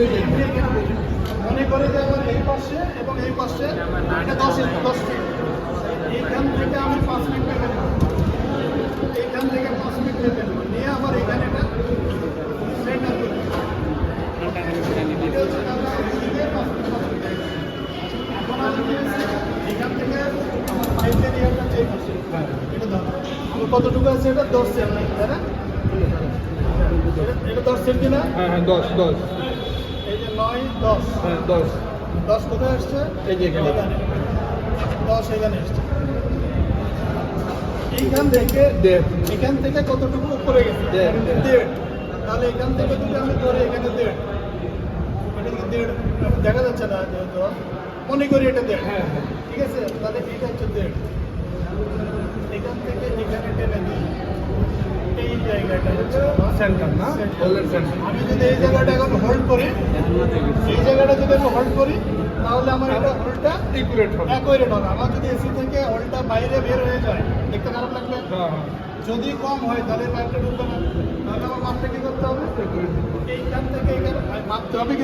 মনে করে যে আমার এই পাশে এবং এই পাশে এটা দশ দশ ফিট এইখান থেকে আমি পাঁচ ফিট নেবে এইখান থেকে পাঁচ ফিট নেবে নিয়ে আমার এখানে এটা সেন্টার। এখন থেকে আমার পাইপের ইয়েটা চেক কতটুকু আছে এটা? দশ সেন্ট, তাই না? এটা- দশ সেন্ট কিনা হ্যাঁ হ্যাঁ দশ দশ। নয় দশ। হ্যাঁ দশ। দশ কোথায় আসছে? এই যে এখানে। দশ এখানে আসছে। এইখান থেকে এখান থেকে কতটুকু উপরে গেছে? দেড়। তাহলে এখান থেকে যদি আমি ধরি এখানে দেড়। কি দেড়? দেখা যাচ্ছে না যেহেতু মনে করি এটা দেড়। হ্যাঁ হ্যাঁ। ঠিক আছে? তাহলে এটা হচ্ছে দেড়। এখান থেকে এখানে টেনে দিই। এই জায়গাটা হচ্ছে সেন্টার না? গোল্ডেন সেন্টার আমি যদি এই জায়গাটা এখন হোল্ড করি এই জায়গাটা যদি আমি হোল্ড করি তাহলে আমার এটা হোল্ডটা ইকুরেট হবে। একই রেট হবে। আমার যদি এসি থেকে হোল্ডটা বাইরে বের হয়ে যায় দেখতে খারাপ লাগবে? হ্যাঁ হ্যাঁ। যদি কম হয় তাহলে পাইপটা ঢুকবে না। তাহলে আমার মাপটা কি করতে হবে? এইখান থেকে এইখানে মাপতে হবে?